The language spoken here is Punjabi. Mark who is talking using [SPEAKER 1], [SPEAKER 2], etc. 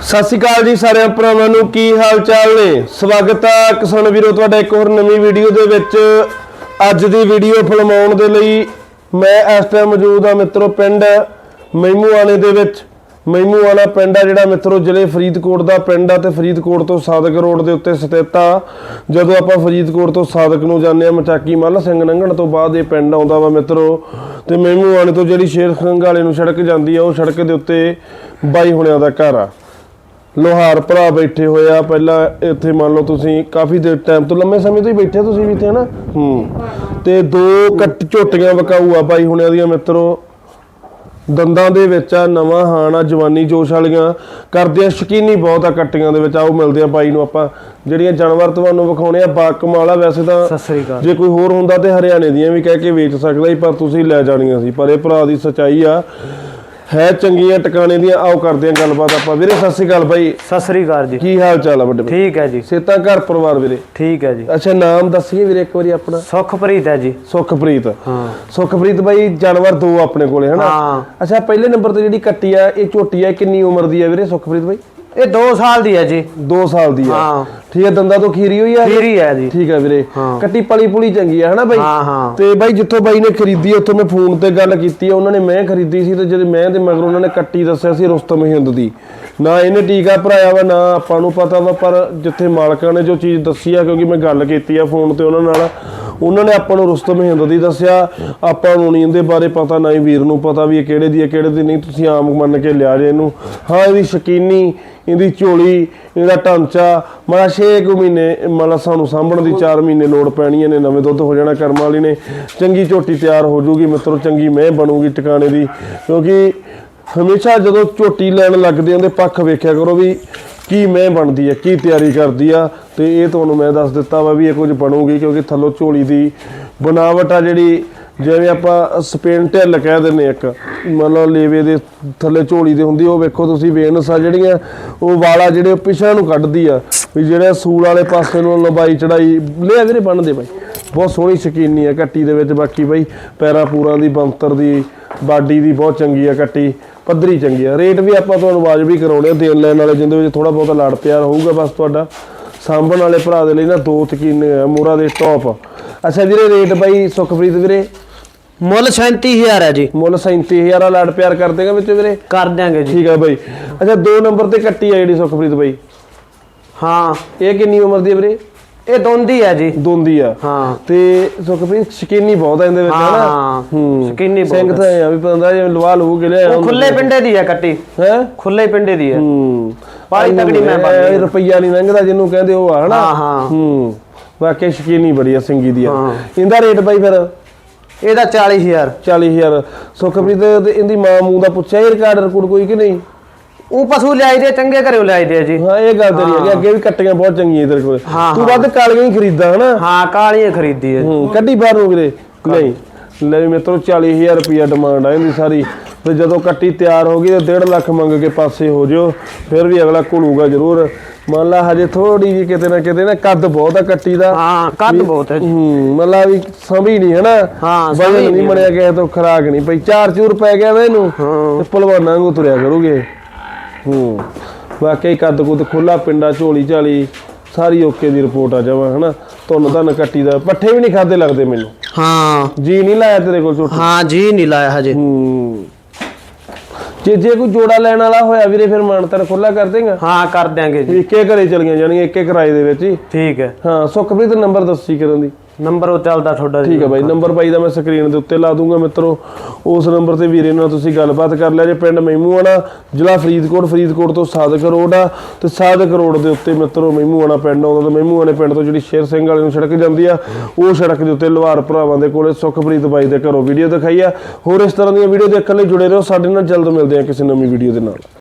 [SPEAKER 1] ਸਤਿ ਸ਼੍ਰੀ ਅਕਾਲ ਜੀ ਸਾਰਿਆਂ ਭਰਾਵਾਂ ਨੂੰ, ਕੀ ਹਾਲ ਚਾਲ ਨੇ? ਸਵਾਗਤ ਹੈ ਕਿਸਾਨ ਵੀਰੋ, ਤੁਹਾਡਾ ਇੱਕ ਹੋਰ ਨਵੀਂ ਵੀਡੀਓ ਦੇ ਵਿੱਚ। ਅੱਜ ਦੀ ਵੀਡੀਓ ਫਿਲਮਾਉਣ ਦੇ ਲਈ ਮੈਂ ਇਸ ਟਾਈਮ ਮੌਜੂਦ ਹਾਂ ਮਿੱਤਰੋ ਪਿੰਡ ਮਹਿਮੂਆਣੇ ਦੇ ਵਿੱਚ। ਮਹਿਮੂਆਣਾ ਪਿੰਡ ਆ ਜਿਹੜਾ ਮਿੱਤਰੋ ਜ਼ਿਲ੍ਹੇ ਫਰੀਦਕੋਟ ਦਾ ਪਿੰਡ ਆ ਤੇ ਫਰੀਦਕੋਟ ਤੋਂ ਸਾਦਕ ਰੋਡ ਦੇ ਉੱਤੇ ਸਥਿਤ ਆ। ਜਦੋਂ ਆਪਾਂ ਫਰੀਦਕੋਟ ਤੋਂ ਸਾਦਕ ਨੂੰ ਜਾਂਦੇ ਆ, ਮਚਾਕੀ ਮੱਲ ਸਿੰਘ ਲੰਘਣ ਤੋਂ ਬਾਅਦ ਇਹ ਪਿੰਡ ਆਉਂਦਾ ਵਾ ਮਿੱਤਰੋ। ਤੇ ਮਹਿਮੂਆਣੇ ਤੋਂ ਜਿਹੜੀ ਸ਼ੇਰ ਸਿੰਘ ਵਾਲੇ ਨੂੰ ਸੜਕ ਜਾਂਦੀ ਆ, ਉਹ ਸੜਕ ਦੇ ਉੱਤੇ ਬਾਈ ਹੁਣਿਆਂ ਦਾ ਘਰ ਆ। ਲੋਹਾਰ ਭਰਾ ਬੈਠੇ ਹੋਏ ਆ, ਪਹਿਲਾਂ ਇੱਥੇ ਮੰਨ ਲਓ ਤੁਸੀਂ ਕਾਫੀ ਦੇਰ ਟਾਈਮ ਤੋਂ, ਲੰਮੇ ਸਮੇਂ ਤੋਂ ਹੀ ਬੈਠੇ ਤੁਸੀਂ ਵੀ ਇੱਥੇ ਹਨਾ? ਹੂੰ। ਤੇ ਦੋ ਕੱਟ ਝੋਟੀਆਂ ਵਕਾਊ ਆ ਬਾਈ ਹੁਣਿਆਂ ਦੀਆਂ ਮਿੱਤਰੋ। ਦੰਦਾਂ ਦੇ ਵਿੱਚ ਆ ਨਵਾਂ ਹਾਣ ਆ ਜਵਾਨੀ ਜੋਸ਼ ਵਾਲੀਆਂ ਕਰਦੇ ਆ ਸ਼ਕੀਨੀ ਬਹੁਤ ਆ ਕੱਟੀਆਂ ਦੇ ਵਿੱਚ। ਆਓ ਮਿਲਦੇ ਆ ਬਾਈ ਨੂੰ ਆਪਾਂ। ਜਿਹੜੀਆਂ ਜਾਨਵਰ ਤੁਹਾਨੂੰ ਵਿਖਾਉਣੇ ਆ ਬਾ ਕਮਾਲ ਆ ਵੈਸੇ ਤਾਂ ਜੇ ਕੋਈ ਹੋਰ ਹੁੰਦਾ ਤੇ ਹਰਿਆਣੇ ਦੀਆਂ ਵੀ ਕਹਿ ਕੇ ਵੇਚ ਸਕਦਾ ਸੀ ਪਰ ਤੁਸੀਂ ਲੈ ਜਾਣੀਆਂ ਸੀ। ਪਰ ਇਹ ਭਰਾ ਦੀ ਸਚਾਈ ਆ। ਹੈ ਚੰਗੀਆਂ ਟਿਕਾਣੇ ਦੀਆਂ ਆਓ ਕਰਦੇ ਆ ਗੱਲਬਾਤ ਆਪਾਂ। ਵੀਰੇ ਸਤਿ ਸ਼੍ਰੀ ਅਕਾਲ ਬਾਈ।
[SPEAKER 2] ਸਤਿ ਸ੍ਰੀ ਅਕਾਲ ਜੀ।
[SPEAKER 1] ਕੀ ਹਾਲ ਚਾਲ ਆ ਵੱਡੇ ਭਾਈ
[SPEAKER 2] ਠੀਕ ਹੈ ਜੀ।
[SPEAKER 1] ਸੇਤਾ ਘਰ ਪਰਿਵਾਰ ਵੀਰੇ?
[SPEAKER 2] ਠੀਕ ਹੈ ਜੀ।
[SPEAKER 1] ਅੱਛਾ ਨਾਮ ਦੱਸੀਏ ਵੀਰੇ ਇੱਕ ਵਾਰੀ ਆਪਣਾ।
[SPEAKER 2] ਸੁਖਪ੍ਰੀਤ ਹੈ ਜੀ।
[SPEAKER 1] ਸੁਖਪ੍ਰੀਤ।
[SPEAKER 2] ਹਾਂ।
[SPEAKER 1] ਸੁਖਪ੍ਰੀਤ ਬਾਈ ਜਾਨਵਰ ਦੋ ਆਪਣੇ ਕੋਲੇ ਹਨਾ?
[SPEAKER 2] ਹਾਂ।
[SPEAKER 1] ਅੱਛਾ ਪਹਿਲੇ ਨੰਬਰ ਤੇ ਜਿਹੜੀ ਕੱਟੀ ਆ ਇਹ ਝੋਟੀ ਆ ਕਿੰਨੀ ਉਮਰ ਦੀ ਆ ਵੀਰੇ ਸੁਖਪ੍ਰੀਤ ਬਾਈ?
[SPEAKER 2] ਇਹ 2 ਸਾਲ ਦੀ ਹੈ ਜੀ।
[SPEAKER 1] 2 ਸਾਲ ਦੀ ਆ
[SPEAKER 2] ਹਾਂ।
[SPEAKER 1] ਠੀਕ ਹੈ ਦੰਦਾਂ ਤੋਂ ਖੀਰੀ ਹੋਈ ਆ
[SPEAKER 2] ਖੀਰੀ ਹੈ ਜੀ।
[SPEAKER 1] ਠੀਕ ਹੈ ਵੀਰੇ।
[SPEAKER 2] ਹਾਂ।
[SPEAKER 1] ਕੱਟੀ ਪਲੀ ਪੁਲੀ ਚੰਗੀ ਆ ਹਨਾ ਬਾਈ?
[SPEAKER 2] ਹਾਂ ਹਾਂ।
[SPEAKER 1] ਤੇ ਬਾਈ ਜਿੱਥੋਂ ਬਾਈ ਨੇ ਖਰੀਦੀ ਉੱਥੋਂ ਮੈਂ ਫੋਨ ਤੇ ਗੱਲ ਕੀਤੀ ਉਹਨਾਂ ਨੇ ਮੈਂ ਖਰੀਦੀ ਸੀ ਤੇ ਜਦੋਂ ਮੈਂ ਦੇ ਮਗਰ ਉਹਨਾਂ ਨੇ ਕੱਟੀ ਦੱਸਿਆ ਸੀ ਰੁਸਤਮ ਹਿੰਦ ਦੀ। ਨਾ ਇਹਨੇ ਟੀਕਾ ਭਰਾਇਆ ਵਾ ਨਾ ਆਪਾਂ ਨੂੰ ਪਤਾ ਵਾ ਪਰ ਜਿੱਥੇ ਮਾਲਕਾਂ ਨੇ ਜੋ ਚੀਜ਼ ਦੱਸੀ ਆ ਕਿਉਂਕਿ ਮੈਂ ਗੱਲ ਕੀਤੀ ਆ ਫੋਨ ਤੇ ਉਹਨਾਂ ਨਾਲ ਉਹਨਾਂ ਨੇ ਆਪਾਂ ਨੂੰ ਰੁਸਤਮ ਹਿੰਦ ਦੀ ਦੱਸਿਆ, ਆਪਾਂ ਨੂੰ ਨਹੀਂ ਇਹਦੇ ਬਾਰੇ ਪਤਾ, ਨਾ ਹੀ ਵੀਰ ਨੂੰ ਪਤਾ ਵੀ ਇਹ ਕਿਹੜੇ ਦੀ ਹੈ, ਕਿਹੜੇ ਦੀ ਨਹੀਂ, ਤੁਸੀਂ ਆਮ ਮੰਨ ਕੇ ਲਿਆ ਜੇ ਇਹਨੂੰ। ਹਾਂ, ਇਹਦੀ ਸ਼ਕੀਨੀ, ਇਹਦੀ ਝੋਲੀ, ਇਹਦਾ ਢਾਂਚਾ, ਮਾੜਾ ਛੇ ਕੁ ਮਹੀਨੇ, ਮਾੜਾ ਸਾਨੂੰ ਸਾਂਭਣ ਦੀ 4 ਮਹੀਨੇ ਲੋੜ ਪੈਣੀ ਨੇ ਨਵੇਂ ਦੁੱਧ ਹੋ ਜਾਣਾ ਕਰਮ ਵਾਲੀ ਨੇ। ਚੰਗੀ ਝੋਟੀ ਤਿਆਰ ਹੋ ਜੂਗੀ ਮਿੱਤਰੋ, ਚੰਗੀ ਮੈਂ ਬਣੂਗੀ ਟਿਕਾਣੇ ਦੀ। ਕਿਉਂਕਿ ਹਮੇਸ਼ਾ ਜਦੋਂ ਝੋਟੀ ਲੈਣ ਲੱਗਦੇ ਆਂ ਪੱਖ ਵੇਖਿਆ ਕਰੋ ਵੀ ਕੀ ਮੈਂ ਬਣਦੀ ਹੈ ਕੀ ਤਿਆਰੀ ਕਰਦੀ ਆ, ਤੇ ਇਹ ਤੁਹਾਨੂੰ ਮੈਂ ਦੱਸ ਦਿੱਤਾ ਵਾ ਵੀ ਇਹ ਕੁਝ ਬਣੂਗੀ ਕਿਉਂਕਿ ਥੱਲੋਂ ਝੋਲੀ ਦੀ ਬਣਾਵਟ ਆ ਜਿਹੜੀ, ਜਿਵੇਂ ਆਪਾਂ ਸਪੇਨ ਢਿੱਲ ਕਹਿ ਦਿੰਨੇ ਇੱਕ ਮਤਲਬ ਲੇਵੇ ਦੇ ਥੱਲੇ ਝੋਲੀ ਦੇ ਹੁੰਦੀ ਉਹ ਵੇਖੋ ਤੁਸੀਂ ਵੇਨਸ ਆ ਜਿਹੜੀਆਂ, ਉਹ ਵਾਲਾ ਜਿਹੜੇ ਉਹ ਪਿਛਾਂ ਨੂੰ ਕੱਢਦੀ ਆ, ਵੀ ਜਿਹੜਾ ਸੂਲ ਵਾਲੇ ਪਾਸੇ ਨੂੰ ਲੰਬਾਈ ਚੜਾਈ ਲਿਆ ਵੀਰੇ ਬਣਦੇ ਬਾਈ, ਬਹੁਤ ਸੋਹਣੀ ਸ਼ਕੀਨੀ ਆ ਕੱਟੀ ਦੇ ਵਿੱਚ, ਬਾਕੀ ਬਾਈ ਪੈਰਾਂ ਪੂਰਾਂ ਦੀ ਬੰਤਰ ਦੀ ਬਾਡੀ ਦੀ ਬਹੁਤ ਚੰਗੀ ਆ ਕੱਟੀ ਪੱਧਰੀ ਚੰਗੀ ਆ। ਰੇਟ ਵੀ ਆਪਾਂ ਤੁਹਾਨੂੰ ਵਾਜਬੀ ਕਰਾਉਣੇ ਆ ਦੇਣ ਲੈਣ ਵਾਲੇ ਜਿੰਦੇ ਵਿੱਚ ਥੋੜਾ ਬਹੁਤਾ ਲੜ ਪਿਆਰ ਹੋਊਗਾ ਬਸ ਤੁਹਾਡਾ। ਸਾਂਭਣ ਵਾਲੇ ਭਰਾ ਦੇ ਲਈ ਨਾ ਦੋ ਤਕੀਨੇ ਆ ਮੋਰਾ ਦੇ ਟੌਪ ਅੱਛਾ ਵੀਰੇ ਰੇਟ ਬਾਈ ਸੁਖਪ੍ਰੀਤ ਵੀਰੇ?
[SPEAKER 2] ਮੁੱਲ 37000 ਹੈ ਜੀ।
[SPEAKER 1] ਮੁੱਲ 37000 ਆ ਲੜ ਪਿਆਰ ਕਰ ਦੇਗਾ ਵਿੱਚ ਵੀਰੇ?
[SPEAKER 2] ਕਰ ਦਿਆਂਗੇ ਜੀ।
[SPEAKER 1] ਠੀਕ ਆ ਬਾਈ। ਅੱਛਾ ਦੋ ਨੰਬਰ ਤੇ ਕੱਟੀ ਆ ਜਿਹੜੀ ਸੁਖਪ੍ਰੀਤ ਬਾਈ।
[SPEAKER 2] ਹਾਂ।
[SPEAKER 1] ਇਹ ਕਿੰਨੀ ਉਮਰ ਦੀ ਆ ਵੀਰੇ?
[SPEAKER 2] ਇਹ ਦੋਂਦੀ ਹੈ ਜੀ।
[SPEAKER 1] ਦੋਂਦੀ ਆ।
[SPEAKER 2] ਹਾਂ।
[SPEAKER 1] ਤੇ ਸੁਖਪ੍ਰੀਤ ਸ਼ਕੀਨੀ ਬਹੁਤ ਆ ਇਹਦੇ ਵਿੱਚ
[SPEAKER 2] ਹਾਂ,
[SPEAKER 1] ਹਨਾ?
[SPEAKER 2] ਹਾਂ। ਸ਼ੌਕੀਨੀ ਬਹੁਤ
[SPEAKER 1] ਸਿੰਘ ਤਾਂ ਆ ਵੀ ਪਤਾ ਜਿਵੇਂ ਲਵਾ ਲੂ ਕੇ ਲਿਆ
[SPEAKER 2] ਉਹ ਖੁੱਲੇ ਪਿੰਡੇ ਦੀ ਹੈ ਕੱਟੀ।
[SPEAKER 1] ਹੈ?
[SPEAKER 2] ਖੁੱਲੇ ਪਿੰਡੇ ਦੀ ਹੈ।
[SPEAKER 1] ਹੂੰ
[SPEAKER 2] ਬਾਹਲੀ ਤਕੜੀ ਮੈਂ ਬਣ ਗਈ।
[SPEAKER 1] ਰੁਪਈਆ ਨਹੀਂ ਲੰਘਦਾ ਜਿਹਨੂੰ ਕਹਿੰਦੇ ਉਹ ਆ ਹਨਾ?
[SPEAKER 2] ਹਾਂ, ਹਾਂ।
[SPEAKER 1] ਹੂੰ। ਵਾਕਿਆ ਸ਼ਕੀਨੀ ਬੜੀ ਆ ਸਿੰਗੀ ਦੀ ਆ।
[SPEAKER 2] ਹਾਂ।
[SPEAKER 1] ਇਹਦਾ ਰੇਟ ਬਾਈ ਫਿਰ?
[SPEAKER 2] ਇਹਦਾ 40000
[SPEAKER 1] 40000 ਸੁਖਪ੍ਰੀਤ ਤੇ ਇਹਦੀ ਮਾਂ ਮੂੰਹ ਦਾ ਪੁੱਛਿਆ ਇਹ ਰਿਕਾਰਡ ਰਿਕੂਡ ਕੋਈ ਕਿ ਨਹੀਂ?
[SPEAKER 2] ਉਹ ਪਸ਼ੂ ਲਿਆਈ ਦੇ ਚੰਗੇ ਘਰੇ ਲਿਆਈ ਦੇ ਜੀ।
[SPEAKER 1] ਹਾਂ ਇਹ ਗੱਲ ਤੇਰੀ ਹੈਗੀ ਅੱਗੇ ਵੀ ਕੱਟੀਆਂ ਬਹੁਤ ਚੰਗੀਆਂ ਤੇਰੇ ਕੋਲ। ਤੂੰ। ਵੱਧ ਕਾਲੀਆਂ ਹੀ ਖਰੀਦਦਾ ਹਨਾ?
[SPEAKER 2] ਹਾਂ ਕਾਲੀਆਂ ਖਰੀਦੀ ਹੈ
[SPEAKER 1] ਹੂੰ ਕੱਢੀ ਬਾਹਰ ਨੂੰ ਵੀਰੇ। ਨਹੀਂ ਲੈ ਤੋਂ 40000 ਰੁਪਿਆ ਡਿਮਾਂਡ ਆ ਇਹਦੀ ਸਾਰੀ। ਤੇ ਜਦੋਂ ਕੱਟੀ ਤਿਆਰ ਹੋ ਗਈ ਤੇ 1.5 ਲੱਖ ਮੰਗ ਕੇ ਪਾਸੇ ਹੋ ਜਿਓ। ਫਿਰ ਵੀ ਅਗਲਾ ਘੁਲੂਗਾ ਜ਼ਰੂਰ। ਮੰਨ ਲਾ ਹਜੇ ਥੋੜੀ ਜਿਹੀ ਕਿਤੇ ਨਾ ਕਿਤੇ ਨਾ ਕੱਦ ਬਹੁਤ ਆ ਕੱਟੀ ਦਾ।
[SPEAKER 2] ਹਾਂ ਕੱਦ ਬਹੁਤ ਹੈ ਜੀ।
[SPEAKER 1] ਹੂੰ ਮੰਨ ਲਾ ਵੀ ਸੰਭੀ ਨਹੀਂ ਹੈ ਨਾ
[SPEAKER 2] ਹਾਂ, ਸੰਭੀ
[SPEAKER 1] ਨਹੀਂ। ਬਣਿਆ ਕਿਸੇ ਤੋਂ ਖਰਾਕ ਨਹੀਂ। ਪਈ ਚਾਰ ਚੂਰ ਪੈ ਗਿਆ ਵਾ ਇਹਨੂੰ ਤੇ ਭਲਵਾਨਾਂ ਨੂੰ ਤੁਰਿਆ ਕਰੂਗੇ। ਹੂੰ। ਵਾਕਈ ਕੱਦ ਕੁੱਦ ਖੁੱਲਾ ਪਿੰਡਾ ਝੋਲੀ ਝਾਲੀ ਸਾਰੀ ਓਕੇ ਦੀ ਰਿਪੋਰਟ ਆ ਜਾਵਾ ਹਨਾ। ਤੁਹਾਨੂੰ ਤਾਂ ਕੱਟੀ ਦਾ ਪੱਠੇ ਵੀ ਨਹੀਂ ਖਾਦੇ ਲੱਗਦੇ ਮੈਨੂੰ।
[SPEAKER 2] ਹਾਂ।
[SPEAKER 1] ਜੀ ਨਹੀਂ ਲਾਇਆ ਤੇਰੇ ਕੋਲ ਝੋਟੀ
[SPEAKER 2] ਹਾਂ ਜੀ ਨਹੀਂ ਲਾਇਆ ਹਜੇ।
[SPEAKER 1] ਹੂੰ। ਜੇ ਜੇ ਕੋਈ ਜੋੜਾ ਲੈਣ ਵਾਲਾ ਹੋਇਆ ਵੀਰੇ ਫਿਰ ਮਾਨਤਨ ਖੁੱਲਾ ਕਰ ਦੇਗਾ?
[SPEAKER 2] ਹਾਂ ਕਰ ਦਿਆਂਗੇ ਜੀ।
[SPEAKER 1] ਇੱਕੇ ਘਰੇ ਚਲੀਆਂ ਜਾਣਗੀਆਂ ਇੱਕੇ ਕਿਰਾਏ ਦੇ ਵਿੱਚ ਹੀ।
[SPEAKER 2] ਠੀਕ ਹੈ।
[SPEAKER 1] ਹਾਂ ਸੁਖਪ੍ਰੀਤ ਨੰਬਰ ਦੱਸੀ ਕਰਨ ਦੀ।
[SPEAKER 2] ਨੰਬਰ ਉਹ ਚੱਲਦਾ ਤੁਹਾਡਾ ਜੀ।
[SPEAKER 1] ਠੀਕ ਹੈ ਬਾਈ, ਨੰਬਰ ਬਾਈ ਦਾ ਮੈਂ ਸਕਰੀਨ ਦੇ ਉੱਤੇ ਲਾ ਦੂੰਗਾ ਮਿੱਤਰੋ। ਉਸ ਨੰਬਰ ਤੇ ਵੀਰੇ ਨਾਲ ਤੁਸੀਂ ਗੱਲਬਾਤ ਕਰ ਲਿਆ ਜੇ ਪਿੰਡ ਮਹਿਮੂਆਣਾ, ਜ਼ਿਲ੍ਹਾ ਫਰੀਦਕੋਟ ਫਰੀਦਕੋਟ ਤੋਂ ਸਾਦਕ ਰੋਡ ਆ। ਤੇ ਸਾਦਕ ਰੋਡ ਦੇ ਉੱਤੇ ਮਿੱਤਰੋ ਮਹਿਮੂਆਣਾ ਪਿੰਡ ਆਉਂਦਾ ਤੇ ਮਹਿਮੂਆਣੇ ਪਿੰਡ ਤੋਂ ਜਿਹੜੀ ਸ਼ੇਰ ਸਿੰਘ ਵਾਲੇ ਨੂੰ ਸੜਕ ਜਾਂਦੀ ਆ, ਉਹ ਸੜਕ ਦੇ ਉੱਤੇ ਲਵਾਰ ਭਰਾਵਾਂ ਦੇ ਕੋਲੇ ਸੁਖਪ੍ਰੀਤ ਬਾਈ ਦੇ ਘਰੋਂ ਵੀਡੀਓ ਦਿਖਾਈ ਆ। ਹੋਰ ਇਸ ਤਰ੍ਹਾਂ ਦੀਆਂ ਵੀਡੀਓ ਦੇਖਣ ਲਈ ਜੁੜੇ ਰਹੋ। ਸਾਡੇ ਨਾਲ ਜਲਦ ਮਿਲਦੇ ਆ ਕਿਸੇ ਨਵੀਂ ਵੀਡੀਓ ਦੇ ਨਾਲ।